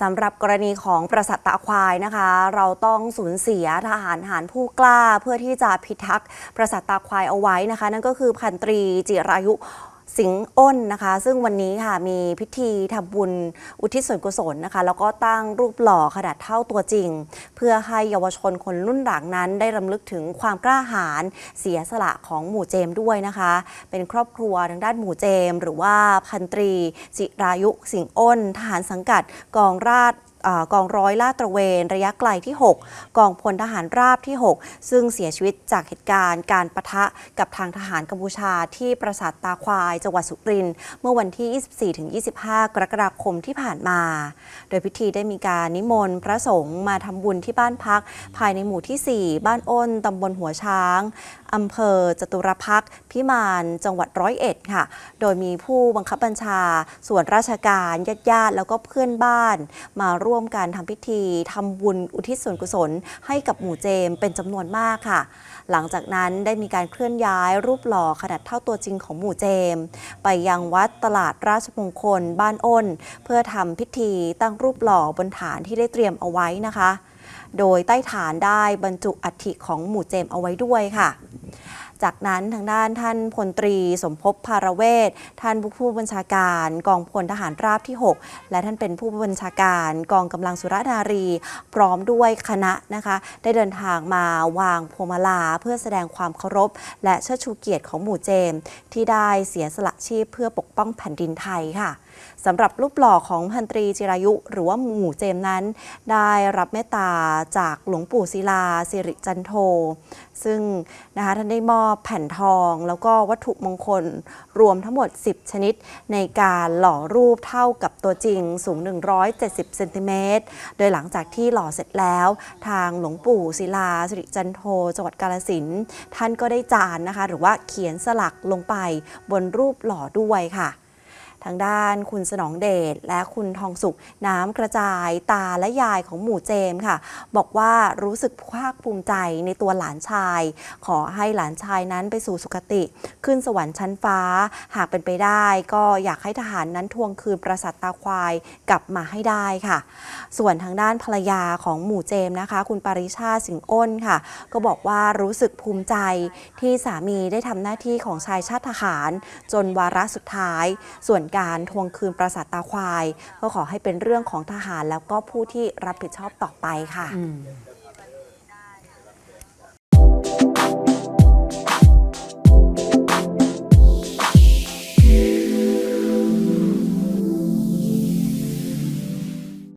สำหรับกรณีของประสัตตะควายนะคะ เราต้องสูญเสียทหารหารผู้กล้าเพื่อที่จะพิทักษ์ประสัตตะควายเอาไว้นะคะ นั่นก็คือพันตรีจิรายุ สิงอ้นนะคะ ซึ่งวันนี้ค่ะมีพิธีทำบุญอุทิศส่วนกุศลนะคะ แล้วก็ตั้งรูปหล่อขนาดเท่าตัวจริง เพื่อให้เยาวชนคนรุ่นหลังนั้นได้รำลึกถึงความกล้าหาญเสียสละของหมู่เจมด้วยนะคะ เป็นครอบครัวทางด้านหมู่เจม หรือว่าพันตรีจิรายุสิงอ้นทหารสังกัดกองราช กองร้อยลาดตระเวนระยะไกลที่ 6 กองพลทหารราบที่ 6 ซึ่งเสียชีวิตจากเหตุการณ์การประทะกับทางทหารกัมพูชาที่ปราสาทตาควายจังหวัดสุรินทร์เมื่อวันที่ 24-25 กรกฎาคมที่ผ่านมา โดยพิธีได้มีการนิมนต์พระสงฆ์มาทำบุญที่บ้านพัก ภายในหมู่ที่ 4 บ้านอ้นตำบลหัวช้างอำเภอจตุรพักพิมานจังหวัดร้อยเอ็ดค่ะ โดยมีผู้บังคับบัญชาส่วนราชการญาติญาติแล้วก็เพื่อนบ้านมาร่ว่วมการทำพิธีทำบุญอุทิศส่วนกุศล ให้กับหมู่เจมเป็นจำนวนมากค่ะ หลังจากนั้นได้มีการเคลื่อนย้ายรูปหล่อขนาดเท่าตัวจริงของหมู่เจม ไปยังวัดตลาดราชมงคล บ้านอ้น เพื่อทำพิธีตั้งรูปหล่อบนฐานที่ได้เตรียมเอาไว้นะคะ โดยใต้ฐานได้บรรจุอัฐิของหมู่เจมเอาไว้ด้วยค่ะ จากนั้นทางด้านท่านพลตรี สมภพภารเวทท่านผู้บัญชาการกองพลทหารราบที่ 6 และท่านเป็นผู้บัญชาการกองกำลังสุรนารี พร้อมด้วยคณะนะคะ ได้เดินทางมาวางพวงมาลาเพื่อแสดงความเคารพ และเชิดชูเกียรติของหมู่เจม ที่ได้เสียสละชีพเพื่อปกป้องแผ่นดินไทยค่ะสำหรับรูปหล่อของพันตรีจิรายุ หรือว่าหมู่เจมนั้น ได้รับเมตตาจากหลวงปู่ศิลาสิริจันโท ซึ่งนะคะท่านได้มอบแผ่นทองแล้วก็วัตถุมงคลรวมทั้งหมด 10 ชนิด ในการหล่อรูปเท่ากับตัวจริงสูง 170เซนติเมตรโดยหลังจากที่หล่อเสร็จแล้ว ทางหลวงปู่ศิลาสิริจันโทจังหวัดกาลสินท่านก็ได้จานนะคะ หรือว่าเขียนสลักลงไปบนรูปหล่อด้วยค่ะ ทางด้านคุณสนองเดชและคุณทองสุขน้ำกระจายตาและยายของหมู่เจมค่ะ บอกว่ารู้สึกภาคภูมิใจในตัวหลานชาย ขอให้หลานชายนั้นไปสู่สุคติ ขึ้นสวรรค์ชั้นฟ้า หากเป็นไปได้ ก็อยากให้ทหารนั้นทวงคืนปราสาทตาควายกลับมาให้ได้ค่ะ ส่วนทางด้านภรรยาของหมู่เจมนะคะ คุณปริชาสิงห์อ้นค่ะ ก็บอกว่ารู้สึกภูมิใจที่สามีได้ทำหน้าที่ของชายชาติทหาร จนวาระสุดท้าย ส่วนการทวงคืนปราสาทตาควาย ก็ขอให้เป็นเรื่องของทหารแล้วก็ผู้ที่รับผิดชอบต่อไปค่ะ